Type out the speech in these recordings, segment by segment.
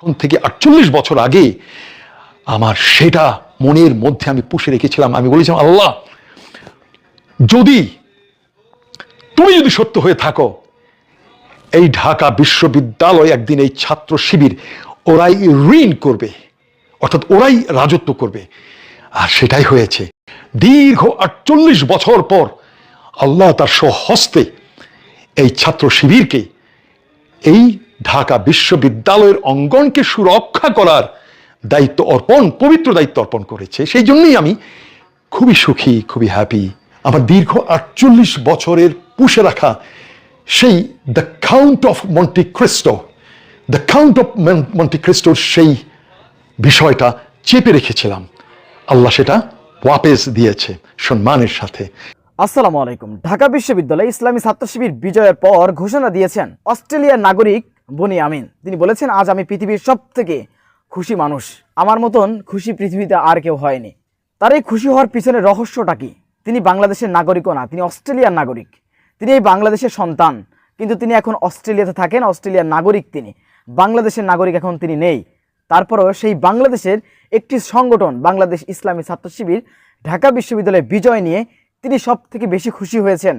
এখন থেকে আটচল্লিশ বছর আগে আমার সেটা মনের মধ্যে আমি পুষে রেখেছিলাম। আমি বলেছিলাম, আল্লাহ, যদি তুমি যদি সত্য হয়ে থাকো, এই ঢাকা বিশ্ববিদ্যালয় একদিন এই ছাত্র শিবির ওরাই ঋণ করবে, অর্থাৎ ওরাই রাজত্ব করবে। আর সেটাই হয়েছে। দীর্ঘ আটচল্লিশ বছর পর আল্লাহ তার স্বহস্তে এই ছাত্র শিবিরকে এই ঢাকা বিশ্ববিদ্যালয়ের অঙ্গনকে সুরক্ষা করার দায়িত্ব অর্পণ, পবিত্র দায়িত্ব অর্পণ করেছে। সেই জন্যই আমি খুবই সুখী, খুবই হ্যাপি আমার দীর্ঘ আটচল্লিশ বছরের পুষে রাখা সেই the count of Monte Cristo the count of Monte ক্রিস্টোর সেই বিষয়টা চেপে রেখেছিলাম। আল্লাহ সেটা ওয়াপেস দিয়েছে সম্মানের সাথে। আসসালামু আলাইকুম। ঢাকা বিশ্ববিদ্যালয়ে ইসলামী ছাত্র শিবির বিজয়ের পর ঘোষণা দিয়েছেন অস্ট্রেলিয়ার নাগরিক বনি আমিন। তিনি বলেছেন, আজ আমি পৃথিবীর সব থেকে খুশি মানুষ। আমার মতন খুশি পৃথিবীতে আর কেউ হয়নি। তার এই খুশি হওয়ার পিছনে রহস্যটা কি? তিনি বাংলাদেশের নাগরিকও না, তিনি অস্ট্রেলিয়ার নাগরিক। তিনি এই বাংলাদেশের সন্তান, কিন্তু তিনি এখন অস্ট্রেলিয়াতে থাকেন, অস্ট্রেলিয়ার নাগরিক তিনি। বাংলাদেশের নাগরিক এখন তিনি নেই। তারপরও সেই বাংলাদেশের একটি সংগঠন, বাংলাদেশ ইসলামী ছাত্র শিবির, ঢাকা বিশ্ববিদ্যালয়ে বিজয় নিয়ে তিনি সব থেকে বেশি খুশি হয়েছেন।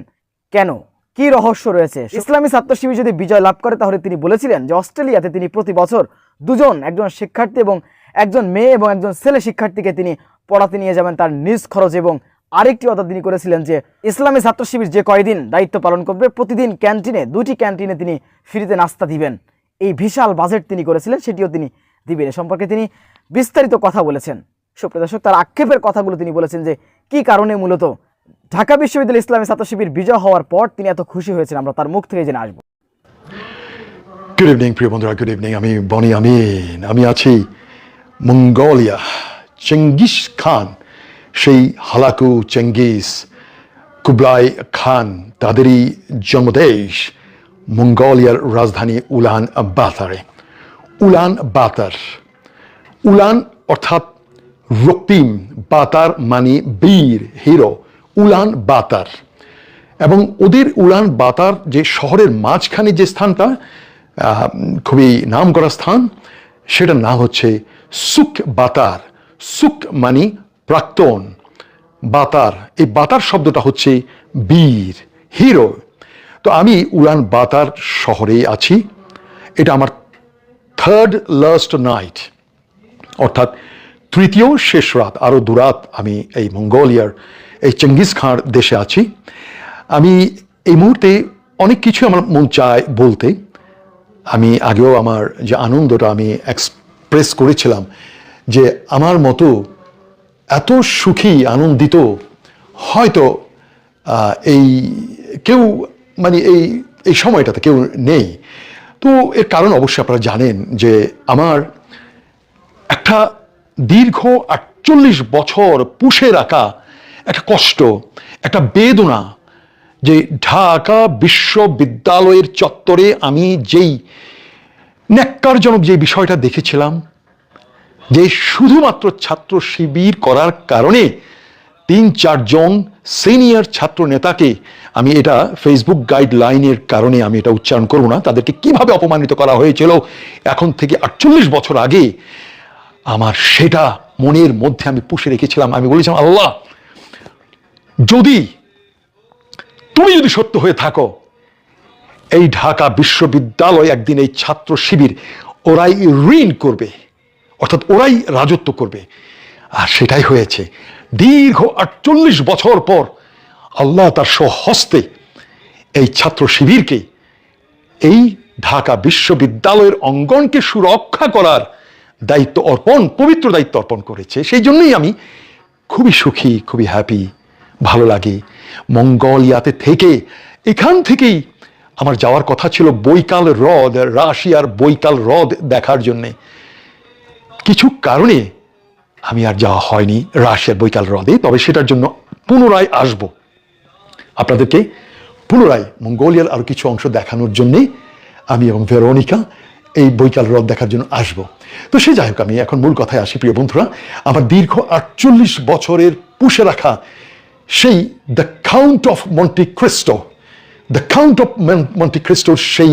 কেন? কি রহস্য রয়েছে? ইসলামী ছাত্র শিবির যদি বিজয় লাভ করে, তাহলে তিনি বলেছিলেন যে অস্ট্রেলিয়াতে তিনি প্রতি বছর দুজন, একজন শিক্ষার্থী এবং একজন মেয়ে এবং একজন ছেলে শিক্ষার্থীকে তিনি পড়াতে নিয়ে যাবেন তার নিজ খরচ এবং আরেকটি কথা তিনি করেছিলেন যে ইসলামী ছাত্র শিবির যে কয়দিন দায়িত্ব পালন করবে, প্রতিদিন ক্যান্টিনে দুটি ক্যান্টিনে তিনি ফ্রিতে নাস্তা দিবেন। এই বিশাল বাজেট তিনি করেছিলেন, সেটিও তিনি দিবেন। এ সম্পর্কে তিনি বিস্তারিত কথা বলেছেন। সুপ্রিয় দর্শক, তার আক্ষেপের কথাগুলো তিনি বলেছেন যে কি কারণে মূলত ঢাকা বিশ্ববিদ্যালয় ইসলামী ছাত্র শিবির বিজয় হওয়ার পর তিনি এত খুশি হয়েছেন, আমরা তার মুখ থেকে জেনে আসব। গুড ইভিনিং প্রিয় বন্ধুরা গুড ইভিনিং আমি বনি আমিন, আমি আছি মঙ্গোলিয়া, চেঙ্গিস খান, সেই হালাকু চেঙ্গিস কুবলাই খান, তাদেরই জন্মদেশ মঙ্গোলিয়ার রাজধানী উলান বাতারে। উলান বাতার, উলান অর্থাৎ রক্তিম, বাতার মানে বীর, হিরো। উলান বাতার। এবং ওদের উলান বাতার যে শহরের মাঝখানে যে স্থানটা খুবই নাম করা স্থান, সেটার নাম হচ্ছে সুক বাতার। সুক মানে প্রাক্তন। বাতার, এই বাতার শব্দটা হচ্ছে বীর, হিরো। তো আমি উড়ান বাতার শহরে আছি। এটা আমার থার্ড লাস্ট নাইট অর্থাৎ তৃতীয় শেষ রাত, আরও দুরাত আমি এই মঙ্গোলিয়ার এই চেঙ্গিস খাঁর দেশে আছি। আমি এই মুহূর্তে অনেক কিছু আমার মন চায় বলতে। আমি আগেও আমার যে আনন্দটা আমি এক্সপ্রেস করেছিলাম যে আমার মতো এত সুখী, আনন্দিত হয়তো এই কেউ মানে এই এই সময়টাতে কেউ নেই। তো এর কারণ অবশ্যই আপনারা জানেন যে আমার একটা দীর্ঘ আটচল্লিশ বছর পুষে রাখা একটা কষ্ট, একটা বেদনা যে ঢাকা বিশ্ববিদ্যালয়ের চত্বরে আমি যেই ন্যাক্কারজনক যে বিষয়টা দেখেছিলাম, যে শুধুমাত্র ছাত্র শিবির করার কারণে তিন চারজন সিনিয়র ছাত্র নেতাকে আমি এটা ফেসবুক গাইডলাইনের কারণে আমি এটা উচ্চারণ করব না। তাদেরকে কীভাবে অপমানিত করা হয়েছিল? এখন থেকে আটচল্লিশ বছর আগে আমার সেটা মনের মধ্যে আমি পুষে রেখেছিলাম। আমি বলেছিলাম, আল্লাহ যদি তুমি যদি সত্য হয়ে থাকো, এই ঢাকা বিশ্ববিদ্যালয় একদিন এই ছাত্র শিবির ওরাই ঋণ করবে, অর্থাৎ ওরাই রাজত্ব করবে। আর সেটাই হয়েছে, দীর্ঘ আটচল্লিশ বছর পর আল্লাহ তার স্বহস্তে এই ছাত্র শিবিরকে এই ঢাকা বিশ্ববিদ্যালয়ের অঙ্গনকে সুরক্ষা করার দায়িত্ব অর্পণ, পবিত্র দায়িত্ব অর্পণ করেছে। সেই জন্যই আমি খুবই সুখী, খুবই হ্যাপি ভালো লাগে। মঙ্গোলিয়াতে থেকে এখান থেকেই আমার যাওয়ার কথা ছিল বৈকাল হ্রদ রাশিয়ার বৈকাল হ্রদ দেখার জন্যে। কিছু কারণে আমি আর যাওয়া হয়নি রাশিয়ার বৈকাল হ্রদে, তবে সেটার জন্য পুনরায় আসব। আপনাদেরকে পুনরায় মঙ্গোলিয়ার আরও কিছু অংশ দেখানোর জন্যে আমি এবং ভেরোনিকা এই বৈকাল হ্রদ দেখার জন্য আসব। তো সে যাই হোক, আমি এখন মূল কথায় আসি প্রিয় বন্ধুরা। আমার দীর্ঘ আটচল্লিশ বছরের পুষে রাখা সেই the count of Monte Cristo the count of Monte ক্রিস্টোর সেই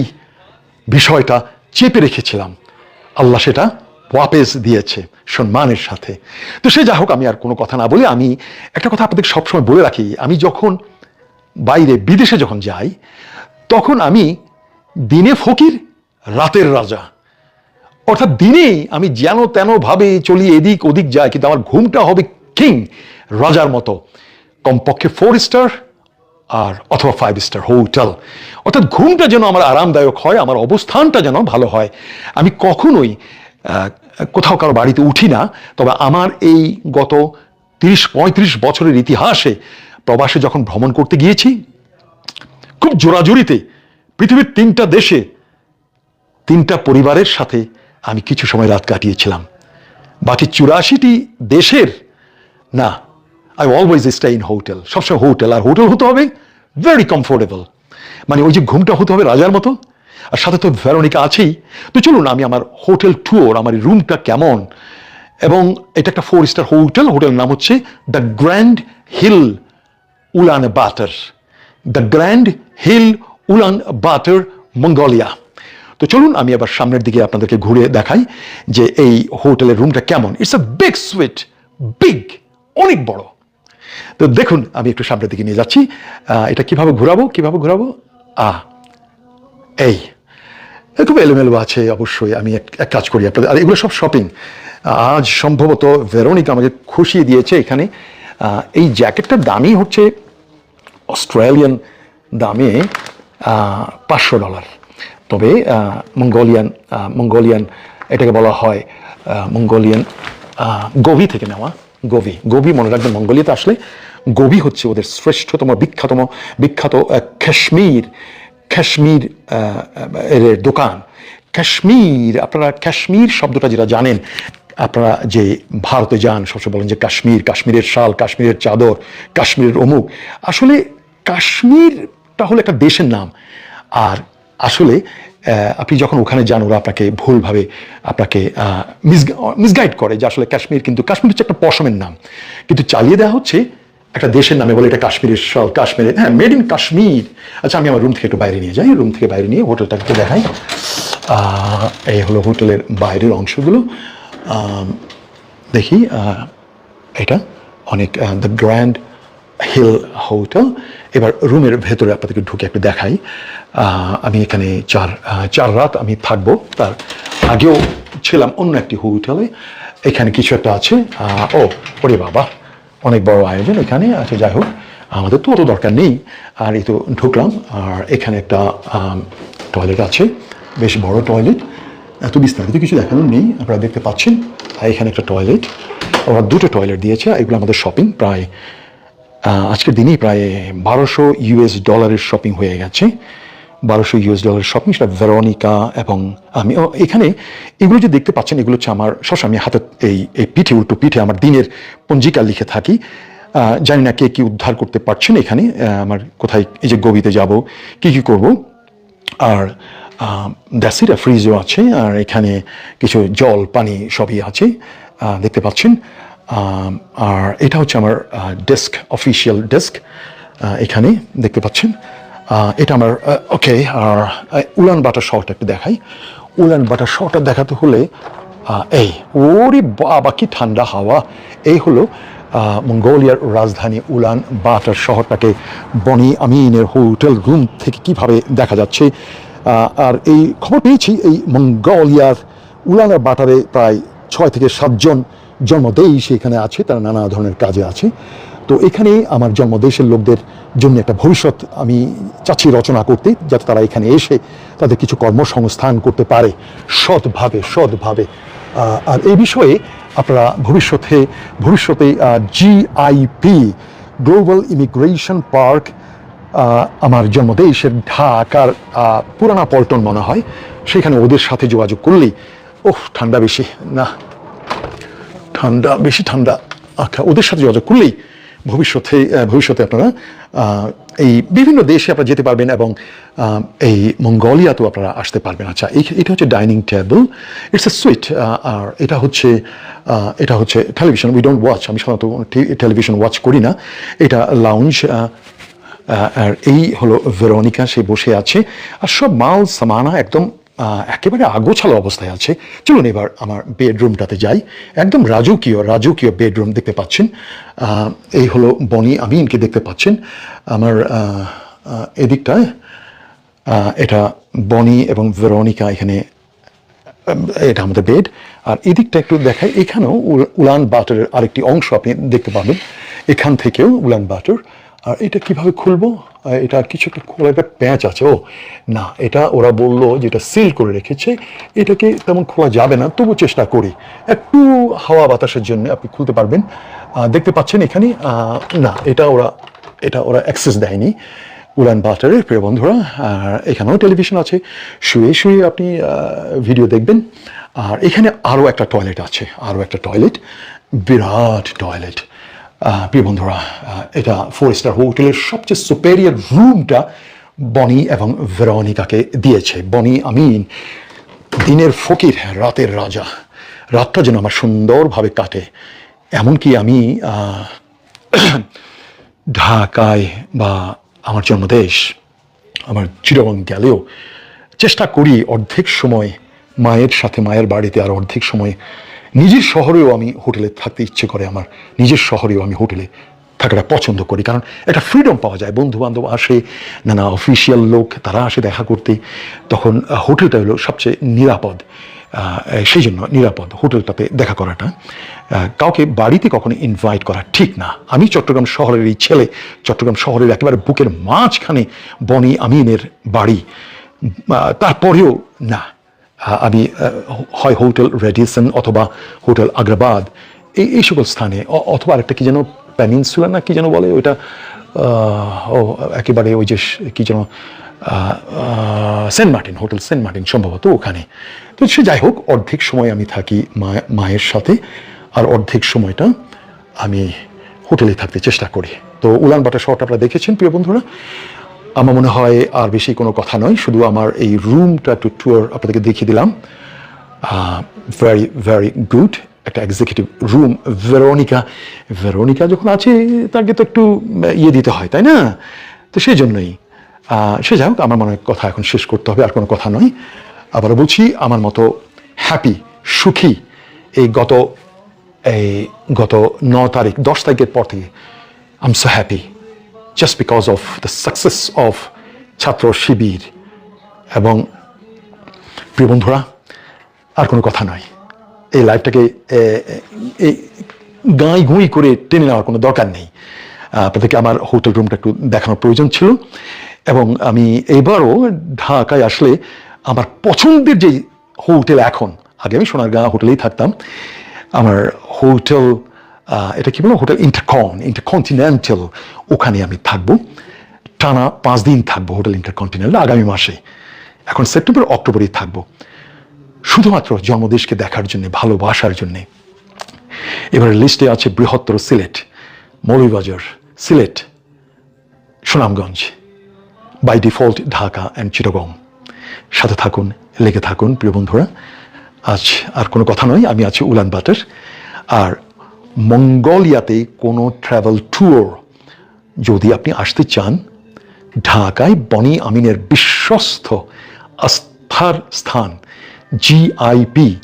বিষয়টা চেপে রেখেছিলাম। আল্লাহ সেটা ওয়াপেস দিয়েছে সম্মানের সাথে। তো সে যা হোক আমি আর কোনো কথা না বলে আমি একটা কথা আপনাদের সবসময় বলে রাখি, আমি যখন বাইরে বিদেশে যখন যাই, তখন আমি দিনে ফকির, রাতের রাজা। অর্থাৎ দিনে আমি যেন তেন ভাবে চলি, এদিক ওদিক যাই, কিন্তু আমার ঘুমটা হবে কিং, রাজার মতো। কমপক্ষে ফোর স্টার আর অথবা ফাইভ স্টার হোটেল অর্থাৎ ঘুমটা যেন আমার আরামদায়ক হয়, আমার অবস্থানটা যেন ভালো হয়। আমি কখনোই কোথাও কারও বাড়িতে উঠি না, তবে আমার এই গত তিরিশ, পঁয়ত্রিশ বছরের ইতিহাসে প্রবাসে যখন ভ্রমণ করতে গিয়েছি, খুব জোরাজুরিতে পৃথিবীর তিনটা দেশে, তিনটা পরিবারের সাথে আমি কিছু সময় রাত কাটিয়েছিলাম। বাকি চুরাশিটি দেশের, না I always stay in hotel সবসময় হোটেল আর হোটেল হতে হবে ভেরি কমফোর্টেবল মানে ওই যে ঘুমটা হতে হবে রাজার মতো। আর সাথে তো ভেরোনিকা আছেই। তো চলুন আমি আমার হোটেল ট্যুর আমার রুমটা কেমন? এবং এটা একটা ফোর স্টার হোটেল হোটেলের নাম হচ্ছে the Grand Hill Ulaanbaatar the Grand Hill Ulaanbaatar Mongolia তো চলুন আমি আবার সামনের দিকে আপনাদেরকে ঘুরে দেখাই যে এই হোটেলের রুমটা কেমন। It's a big suite big অনেক বড়। তো দেখুন, আমি একটু সামনের দিকে নিয়ে যাচ্ছি। এটা কীভাবে ঘুরাবো? কীভাবে ঘোরাবো? আ এই খুব এলোমেলো আছে অবশ্যই, আমি এক কাজ করি আপনাদের। আর এগুলো সব শপিং আজ সম্ভবত ভেরোনিকা আমাকে খুশিয়ে দিয়েছে এখানে। এই জ্যাকেটটার দামই হচ্ছে অস্ট্রেলিয়ান দামে পাঁচশো ডলার। তবে মঙ্গোলিয়ান মঙ্গোলিয়ান, এটাকে বলা হয় মঙ্গোলিয়ান গভি থেকে নেওয়া। গভি। গভি মনে রাখবেন, মঙ্গোলিয়াতে আসলে গভি হচ্ছে ওদের শ্রেষ্ঠতম, বিখ্যাতম, বিখ্যাত কাশ্মীর কাশ্মীর এর দোকান। কাশ্মীর, আপনারা কাশ্মীর শব্দটা যেটা জানেন, আপনারা যে ভারতে যান, সবসময় বলেন যে কাশ্মীর, কাশ্মীরের শাল, কাশ্মীরের চাদর, কাশ্মীরের অমুক। আসলে কাশ্মীরটা হলো একটা দেশের নাম। আর আসলে আপনি যখন ওখানে যান, ওরা আপনাকে ভুলভাবে আপনাকে মিসগাইড করে যে আসলে কাশ্মীর কিন্তু, কাশ্মীর হচ্ছে একটা পশমের নাম। কিন্তু চালিয়ে দেওয়া হচ্ছে একটা দেশের নামে বলে এটা কাশ্মীরের শাল কাশ্মীরের হ্যাঁ মেড ইন কাশ্মীর। আচ্ছা আমি আমার রুম থেকে একটু বাইরে নিয়ে যাই রুম থেকে বাইরে নিয়ে হোটেলটাকে একটু দেখাই এই হলো হোটেলের বাইরের অংশগুলো। দেখি এটা অনেক দ্য গ্র্যান্ড হিল হোটেল এবার রুমের ভেতরে আপনাদেরকে ঢুকে একটু দেখাই। আমি এখানে চার চার রাত আমি থাকব। তার আগেও ছিলাম অন্য একটি হোটেলে। এখানে কিছু একটা আছে। ও, ওরে বাবা, অনেক বড় আয়োজন এখানে। আছে যাই হোক, আমাদের তো অত দরকার নেই। আর এই তো ঢুকলাম। আর এখানে একটা টয়লেট আছে। বেশ বড় টয়লেট এত বিস্তারিত কিছু দেখানোর নেই, আপনারা দেখতে পাচ্ছেন। এখানে একটা টয়লেট ওরা দুটো টয়লেট দিয়েছে এগুলো আমাদের শপিং প্রায় আজকের দিনেই প্রায় বারোশো ইউএস ডলারের শপিং হয়ে গেছে। বারোশো ইউএস ডলারের শপিং সেটা ভেরোনিকা এবং আমি। এখানে এগুলো যে দেখতে পাচ্ছেন, এগুলো হচ্ছে আমার সবসময় আমি হাতে এই এই পিঠে, উল্টো পিঠে আমার দিনের পঞ্জিকা লিখে থাকি। জানি না কে কি উদ্ধার করতে পারছেন এখানে। আমার কোথায়, এই যে গবিতে যাব, কি কি করব। আর দ্যাসিরা ফ্রিজও আছে, আর এখানে কিছু জল, পানি সবই আছে দেখতে পাচ্ছেন। আর এটা হচ্ছে আমার ডেস্ক অফিসিয়াল ডেস্ক এখানে দেখতে পাচ্ছেন। এটা আমার ওকে আর উলান বাটার শহরটা একটু দেখাই। উলান বাটার শহরটা দেখাতে হলে এই, ওরি বাবা, কি ঠান্ডা হাওয়া। এই হলো মঙ্গোলিয়ার রাজধানী উলান বাটার শহরটাকে বনি আমিনের হোটেল রুম থেকে কীভাবে দেখা যাচ্ছে। আর এই খবর পেয়েছি, এই মঙ্গোলিয়ার উলান বাটারে প্রায় ছয় থেকে সাতজন জন্মদেশ সেখানে আছে, তারা নানা ধরনের কাজে আছে। তো এখানে আমার জন্মদেশের লোকদের জন্য একটা ভবিষ্যৎ আমি চাচ্ছি রচনা করতে, যাতে তারা এখানে এসে তাদের কিছু কর্মসংস্থান করতে পারে সৎভাবে সৎভাবে। আর এই বিষয়ে আপনারা ভবিষ্যতে ভবিষ্যতে জিআইপি গ্লোবাল ইমিগ্রেশন পার্ক আমার জন্মদেশের ঢাকার পুরানা পল্টন মনে হয়, সেখানে ওদের সাথে যোগাযোগ করলেই, ওহ, ঠান্ডা বেশি, না। ঠান্ডা, বেশি ঠান্ডা। আচ্ছা ওদের সাথে যোগাযোগ করলেই ভবিষ্যতে ভবিষ্যতে আপনারা এই বিভিন্ন দেশে আপনারা যেতে পারবেন এবং এই মঙ্গোলিয়াতেও আপনারা আসতে পারবেন। আচ্ছা এটা হচ্ছে dining table. It's a suite আর এটা হচ্ছে এটা হচ্ছে টেলিভিশন উই ডোন্ট ওয়াচ আমি সাধারণত টেলিভিশন ওয়াচ করি না। এটা লাউঞ্জ আর এই হলো ভেরোনিকা সে বসে আছে। আর সব মাল, সামানা একদম একেবারে আগোছালো অবস্থায় আছে। চলুন এবার আমার বেডরুমটাতে যাই। একদম রাজকীয় রাজকীয় বেডরুম দেখতে পাচ্ছেন। এই হলো বনি আমিনকে দেখতে পাচ্ছেন। আমার এদিকটায় এটা বনি এবং ভেরোনিকা এখানে এটা আমাদের বেড। আর এদিকটা একটু দেখাই। এখানেও উলান বাটারের আরেকটি অংশ আপনি দেখতে পাবেন। এখান থেকেও উলান বাটার। আর এটা কীভাবে খুলবো? এটা কিছু একটা খোলা একটা প্যাঁচ আছে, ও। না, এটা ওরা বলল যেটা সিল করে রেখেছে, এটাকে তেমন খোলা যাবে না, তবু চেষ্টা করি। একটু হাওয়া বাতাসের জন্য আপনি খুলতে পারবেন। দেখতে পাচ্ছেন এখানে না, এটা ওরা এটা ওরা অ্যাক্সেস দেয়নি। উলান বাটারের প্রিয় বন্ধুরা, আর এখানেও টেলিভিশন আছে। শুয়ে শুয়ে আপনি ভিডিও দেখবেন। আর এখানে আরও একটা টয়লেট আছে আরও একটা টয়লেট বিরাট টয়লেট প্রিয় বন্ধুরা এটা ফোর স্টার হোটেলের সবচেয়ে সুপেরিয়ার রুমটা বনি এবং ভেরনিকাকে দিয়েছে। বনি আমিন দিনের ফকির, রাতের রাজা। রাতটা যেন আমার সুন্দরভাবে কাটে। এমনকি আমি ঢাকায় বা আমার জন্মদেশ, আমার চিরবন গেলেও চেষ্টা করি অর্ধেক সময় মায়ের সাথে, মায়ের বাড়িতে আর অর্ধেক সময় নিজের শহরেও আমি হোটেলে থাকতে ইচ্ছে করে আমার নিজের শহরেও আমি হোটেলে থাকাটা পছন্দ করি। কারণ একটা ফ্রিডম পাওয়া যায়। বন্ধু বান্ধব আসে, নানা অফিসিয়াল লোক, তারা আসে দেখা করতে। তখন হোটেলটা হলো সবচেয়ে নিরাপদ সেই জন্য নিরাপদ হোটেলটাতে দেখা করাটা। কাউকে বাড়িতে কখনো ইনভাইট করা ঠিক না। আমি চট্টগ্রাম শহরের এই ছেলে, চট্টগ্রাম শহরের একেবারে বুকের মাঝখানে বনি আমিনের বাড়ি। তারপরেও না। আমি হয় হোটেল রেডিসন অথবা হোটেল আগ্রাবাদ, এই এই সকল স্থানে অথবা আরেকটা কি যেন প্যানিনসুলা না কি যেন বলে ওইটা ও, একেবারে ওই যে কি যেন Saint Martin, hotel Saint Martin সম্ভবত ওখানে। তো সে যাই হোক, অর্ধেক সময় আমি থাকি মা- মায়ের সাথে আর অর্ধেক সময়টা আমি হোটেলে থাকতে চেষ্টা করি। তো উলানবাটা শহরটা আপনারা দেখেছেন, প্রিয় বন্ধুরা। আমার মনে হয় আর বেশি কোনো কথা নয়, শুধু আমার এই রুমটা একটু ট্যুর আপনাদেরকে দেখিয়ে দিলাম। ভেরি ভেরি গুড একটা এক্সিকিউটিভ রুম ভেরোনিকা ভেরোনিকা যখন আছে, তাকে তো একটু ইয়ে দিতে হয়, তাই না? তো সেই জন্যই। সে যাই হোক, আমার মনে হয় কথা এখন শেষ করতে হবে, আর কোনো কথা নয়। আবার বলছি, আমার মতো হ্যাপি সুখী এই গত এই গত ন তারিখ, দশ তারিখের পর থেকে I am so happy just because of the success of Chhatra Shibir এবং প্রিয় বন্ধুরা, আর কোনো কথা নয়। এই লাইফটাকে এই গাঁই গুঁই করে টেনে নেওয়ার কোনো দরকার নেই। আপনাদেরকে আমার হোটেল রুমটা একটু দেখানোর প্রয়োজন ছিল এবং আমি এবারও ঢাকায় আসলে আমার পছন্দের যে হোটেল এখন, আগে আমি সোনারগাঁ হোটেলেই থাকতাম। আমার হোটেল এটা কি বলো? হোটেল ইন্টারকন, ইন্টারকন্টিনেন্টাল ওখানে আমি থাকব। টানা পাঁচ দিন থাকব হোটেল ইন্টারকন্টিনেন্টাল, আগামী মাসে। এখন সেপ্টেম্বর, অক্টোবরেই থাকব। শুধুমাত্র জন্মদেশকে দেখার জন্য, ভালোবাসার জন্যে। এবার লিস্টে আছে বৃহত্তর Sylhet, Moulvibazar, Sylhet, Sunamganj by default Dhaka and Chittagong সাথে থাকুন, লেগে থাকুন, প্রিয় বন্ধুরা। আজ আর কোনো কথা নয়, আমি আছি উলান বাটার আর মঙ্গোলিয়াতে কোনো ট্রাভেল ট্যুর যদি আপনি আসতে চান, ঢাকায় বনি আমিনের বিশ্বস্ত আস্থার স্থান জিআইপি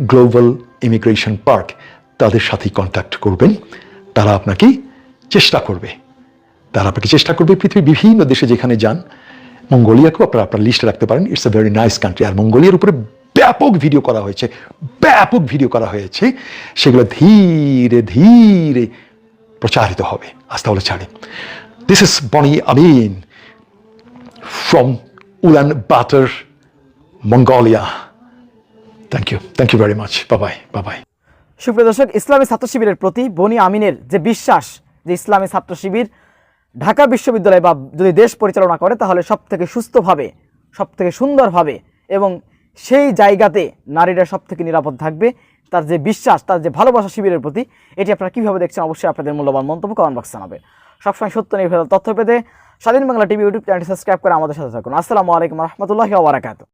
গ্লোবাল ইমিগ্রেশন পার্ক তাদের সাথেই কন্ট্যাক্ট করবেন। তারা আপনাকে চেষ্টা করবে। তারা আপনাকে চেষ্টা করবে পৃথিবীর বিভিন্ন দেশে যেখানে যান। মঙ্গোলিয়াকেও আপনারা আপনার লিস্টে রাখতে পারেন। It's a very nice country আর মঙ্গোলিয়ার উপরে ব্যাপক ভিডিও করা হয়েছে, ব্যাপক ভিডিও করা হয়েছে, সেগুলো ধীরে ধীরে প্রচারিত হবে। আজ ছাড়ে this is Boni Amin from Ulaanbaatar Mongolia thank you thank you very much bye bye bye bye Supriyo দর্শক, ইসলামী ছাত্র শিবিরের প্রতি বনি আমিনের যে বিশ্বাস, যে ইসলামী ছাত্র শিবির ঢাকা বিশ্ববিদ্যালয় বা যদি দেশ পরিচালনা করে, তাহলে সব থেকে সুস্থভাবে সব থেকে সুন্দরভাবে এবং সেই জায়গাতে নারীরা সব থেকে নিরাপদ থাকবে। তার যে বিশ্বাস, তার যে ভালোবাসা শিবিরের প্রতি, এটি আপনারা কীভাবে দেখছেন অবশ্যই আপনাদের মূল্যবান মন্তব্য কমেন্ট বক্সে জানাবে সবসময় সত্য নির্ভর তথ্য পেতে স্বাধীন বাংলা টিভি ইউটিউব চ্যানেলটি সাবস্ক্রাইব করে আমাদের সাথে থাকুন। আসসালামু আলাইকুম রহমতুল্লাহ ওবরাকাতু